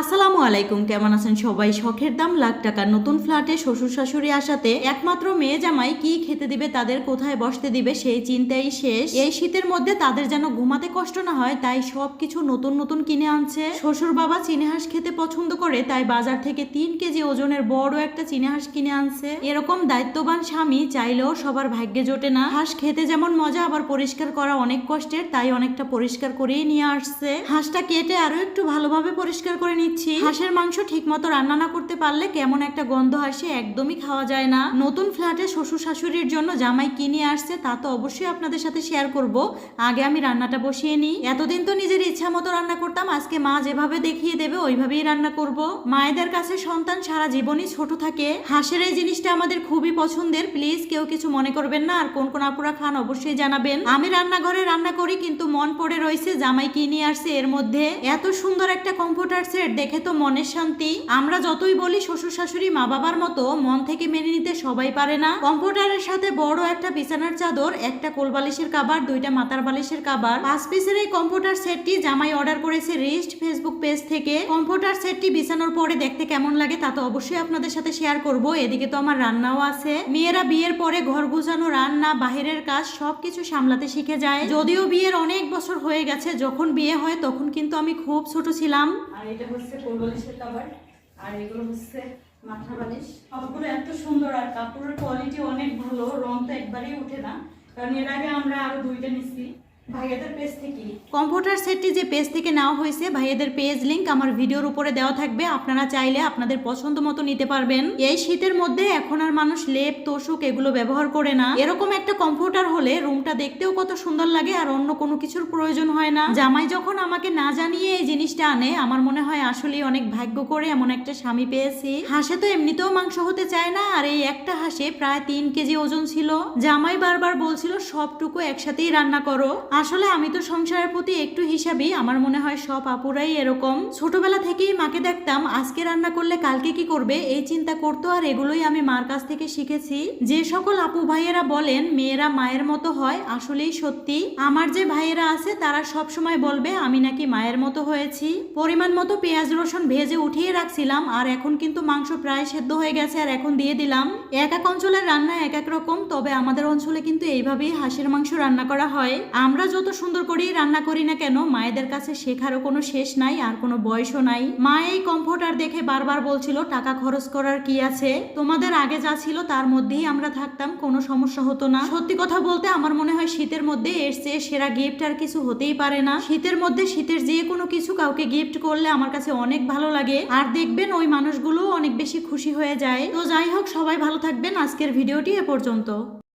আসসালামু আলাইকুম, কেমন আছেন সবাই? শখের দাম লাখ টাকার নতুন ফ্ল্যাটে শ্বশুর শাশুড়ি আসাতে একমাত্র মেয়ে জামাই কি খেতে দিবে, তাদের কোথায় বসতে দিবে, সেই চিন্তাই শেষ। এই শীতের মধ্যে তাদের যেন ঘুমাতে কষ্ট না হয়, তাই সবকিছু নতুন নতুন কিনে আনছে। শ্বশুর বাবা চিনেহাঁস খেতে পছন্দ করে, তাই বাজার থেকে তিন কেজি ওজনের বড় একটা চিনেহাঁস কিনে আনছে। এরকম দায়িত্ববান স্বামী চাইলেও সবার ভাগ্যে জোটে না। হাঁস খেতে যেমন মজা, আবার পরিষ্কার করা অনেক কষ্টের, তাই অনেকটা পরিষ্কার করেই নিয়ে আসছে। হাঁসটা কেটে আরও একটু ভালোভাবে পরিষ্কার করে নিচ্ছি। হাঁসের মাংস ঠিক মতো রান্না না করতে পারলে কেমন একটা গন্ধ আসে একদমই খাওয়া যায় না। নতুন ফ্ল্যাটে শ্বশুর শাশুড়ির জন্য জামাই কিনে আসছে তা তো অবশ্যই আপনাদের সাথে শেয়ার করব। আগে আমি রান্নাটা বসিয়ে নিই। এতদিন তো নিজের ইচ্ছা মতো রান্না করতাম, আজকে মা যেভাবে দেখিয়ে দেবে ওইভাবেই রান্না করব। মায়েদের কাছে সন্তান সারা জীবনই ছোট থাকে। হাঁসের এই জিনিসটা আমাদের খুবই পছন্দের। প্লিজ কেউ কিছু মনে করবেন না, আর কোন কোন আপুরা খান অবশ্যই জানাবেন। আমি রান্নাঘরে রান্না করি, কিন্তু মন পড়ে রয়েছে জামাই কি নিয়ে আসছে এর মধ্যে। এত সুন্দর একটা কম্পিউটার সেট দেখে তো মনের শান্তি। আমরা যতই বলি শ্বশুর শাশুড়ি মা বাবার মতো, মন থেকে মেনে নিতে সবাই পারে না। কম্পিউটারের সাথে বড় একটা বিছানার চাদর, একটা কোলবালিশের কাবার, দুইটা মাথার বালিশের কাবার। পাঁচ পিসের এই কম্পিউটার সেটটি জামাই অর্ডার করেছে রিস্ট ফেসবুক পেজ থেকে। কম্পিউটার সেটটি বিছানোর পরে দেখতে কেমন লাগে তা তো অবশ্যই আপনাদের সাথে শেয়ার করব। এদিকে তো আমার রান্নাও আছে। মেয়েরা বিয়ের পরে ঘর গুছানো, রান্না, বাহিরের কাজ সবকিছু সামলাতে শিখে যায়। যদিও বিয়ের অনেক বছর হয়ে গেছে, যখন বিয়ে হয় তখন কিন্তু আমি খুব ছোট ছিলাম। আর এটা হচ্ছে কোলবালিশের কাবার আর এগুলো হচ্ছে মাথা বালিশ। সবগুলো এত সুন্দর, আর কাপড়ের কোয়ালিটি অনেক ভালো, রং তো একবারেই ওঠে না। কারণ এর আগে আমরা আরও দুইটা নিচ্ছি কম্পিউটার সেটটি যে পেজ থেকে নেওয়া হয়েছে, ভাইয়াদের পেজ লিংক আমার ভিডিওর উপরে দেওয়া থাকবে। আপনারা চাইলে আপনাদের পছন্দ মতো নিতে পারবেন। এই শীতের মধ্যে এখন আর মানুষ লেপ, তোষক এগুলো ব্যবহার করে না। এরকম একটা কম্পিউটার হলে রুমটা দেখতেও কত সুন্দর লাগে আর অন্য কোনো কিছুর প্রয়োজন হয় না। জামাই যখন আমাকে না জানিয়ে এই জিনিসটা আনে, আমার মনে হয় আসলেই অনেক ভাগ্য করে এমন একটা স্বামী পেয়েছি। হাঁসে তো এমনিতেও মাংস হতে চায় না, আর এই একটা হাঁসে প্রায় তিন কেজি ওজন ছিল। জামাই বারবার বলছিল, সবটুকু একসাথেই রান্না করো। আসলে আমি তো সংসারের প্রতি একটু হিসাবেই আমার মনে হয় সব আপুরাই এরকম। ছোটবেলা থেকেই মাকে দেখতাম, আজকে রান্না করলে কালকে কি করবে? এই চিন্তা করতো আর এগুলোই আমি মার কাছ থেকে শিখেছি। যে সকল আপু ভাইয়েরা বলেন, মেয়েরা মায়ের মতো হয়, আসলেই সত্যি। আমার যে ভাইয়েরা আছে, তারা সব সময় বলবে, আমি নাকি মায়ের মতো হয়েছি। পরিমাণ মতো পেঁয়াজ রসুন ভেজে উঠিয়ে রাখছিলাম, আর এখন কিন্তু মাংস প্রায় সেদ্ধ হয়ে গেছে আর এখন দিয়ে দিলাম। এক এক অঞ্চলের রান্না এক এক রকম, তবে আমাদের অঞ্চলে কিন্তু এইভাবেই হাঁসের মাংস রান্না করা হয়। আমরা যত সুন্দর করেই রান্না করি না কেন, মায়েদের কাছে শেখারও কোনো শেষ নাই, আর কোনো বয়সও নাই। মা এই কম্পিউটার দেখে বারবার বলছিল, টাকা খরচ করার কি আছে? তোমাদের আগে যা ছিল তার মধ্যেই আমরা থাকতাম, কোনো সমস্যা হতো না। সত্যি কথা বলতে আমার মনে হয় শীতের মধ্যে এর চেয়ে সেরা গিফট আর কিছু হতেই পারে না। শীতের মধ্যে শীতের যে কোনো কিছু কাউকে গিফট করলে আমার কাছে অনেক ভালো লাগে। আর দেখবেন ওই মানুষগুলো অনেক বেশি খুশি হয়ে যায়। তো যাই হোক, সবাই ভালো থাকবেন। আজকের ভিডিওটি এ পর্যন্ত।